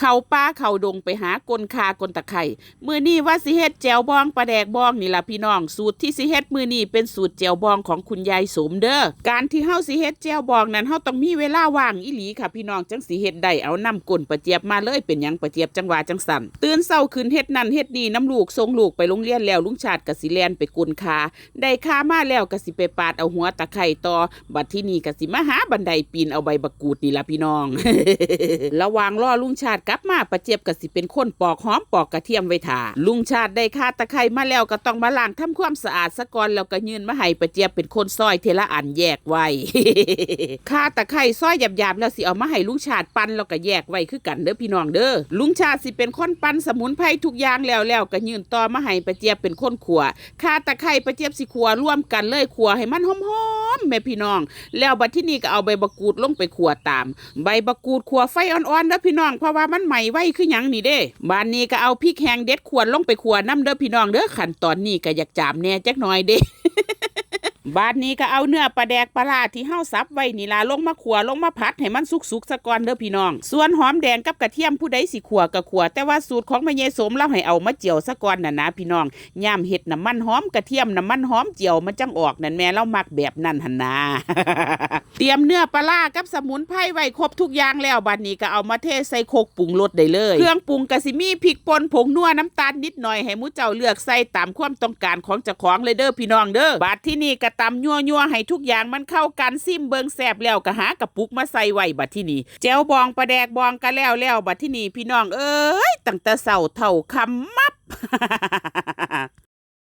เขาป่าเขาดงไปหากลคากลตะไคร่มือนี้ว่าสิเฮ็ดแจวบองปลาแดกบองนี่ล่ะพี่น้อง สูตรที่สิเฮ็ดมือนี้เป็นสูตรแจวบองของคุณยายสมเด้อการที่เฮาสิเฮ็ดแจวบองนั้นเฮาต้องมีเวลาว่างอีหลีค่ะพี่น้องจังสิเฮ็ดได้เอาน้ำก้นประเจี๊ยบมาเลยเป็นหยังประเจี๊ยบจังหวาจังสั่นตื่นเช้าขึ้นเฮ็ดนั่นเฮ็ดนี่น้ำลูกส่งลูกไปโรงเรียนแล้วลุงชาติก็สิแลนไปกลคาได้คามาแล้วก็สิไปปาดเอาหัวตะไคร่ต่อบัดที่นี่ก็สิมาหาบันไดปีนเอาใบบักกูดนี่ล่ะพี่น้อง ระหว่างรอลุงชาติกลับมาประเจียบก็สิเป็นคนปอกหอมปอกกระเทียมไว้ทาลุงชาติได้คาตะไคร่มาแล้วก็ต้องมาล้างทำความสะอาดซะก่อนแล้วก็ยืนมาให้ประเจี๊ยบเป็นคนซอยเทละอันแยกไว้คาตะไคร่ซอยหยาบๆแล้วสิเอามาให้ลุงชาติปั้นแล้วก็แยกไว้คือกันเด้อพี่น้องเด้อลุงชาติสิเป็นคนปั้นสมุนไพรทุกอย่างแล้วแล้วก็ยืนต่อมาให้ประเจี๊ยบเป็นคนขัวคาตะไคร่ประเจียบสิขัวร่วมกันเลยขัวให้มันหอม มแม่พี่น้อง แล้วบัดที่นี่ก็เอาใบบักกูดลงไปขัวตาม ใบบักกูดขัวไฟอ่อนๆเด้อพี่น้องเพราะว่ามันใหม่ไว้คือหยังนี่เด้บ้านนี้ก็เอาพริกแห้งเด็ดขวดลงไปขัวน้ำเด้อพี่น้องเด้อขั้นตอนนี้ก็อยากจามแน่จักหน่อยเด้ บาดนี้ก็เอาเนื้อปลาแดกปลาร้าที่เฮาสับไว้นี่ล่ะลงมาขัวลงมาผัดให้มันสุกๆซะก่อนเด้อพี่น้อง ส่วนหอมแดงกับกระเทียมผู้ใดสิขัวก็ขัว แต่ว่าสูตรของแม่ยายสมเราให้เอามาเจียวซะก่อนน่ะนะพี่น้องย่ามเฮ็ดน้ำมันหอมกระเทียมน้ำมันหอมเจียวมันจังออกนั่นแม่เรามักแบบนั้นหันนะเตรียมเนื้อปลาร้ากับสมุนไพรไว้ครบทุกอย่างแล้วบัดนี้ก็เอามาเทใส่โคกปรุงรสได้เลย เครื่องปรุงก็สิมีพริกป่นผงนัวน้ำตาลนิดหน่อยให้มูเจ้าเลือกใส่ตามความต้องการของเจ้าของเลยเด้อพี่น้องเด้อบัดที่นี่ก็ตำยั่วยั่วให้ทุกอย่างมันเข้ากันซิมเบิงแซบแล้วก็หากระปุกมาใส่ไว้บัดที่นี่แจวบองประแดกบองกะแล้วแล้วบัดที่นี่พี่น้องเอ้ยตั้งแต่เสาเท่าคำมับ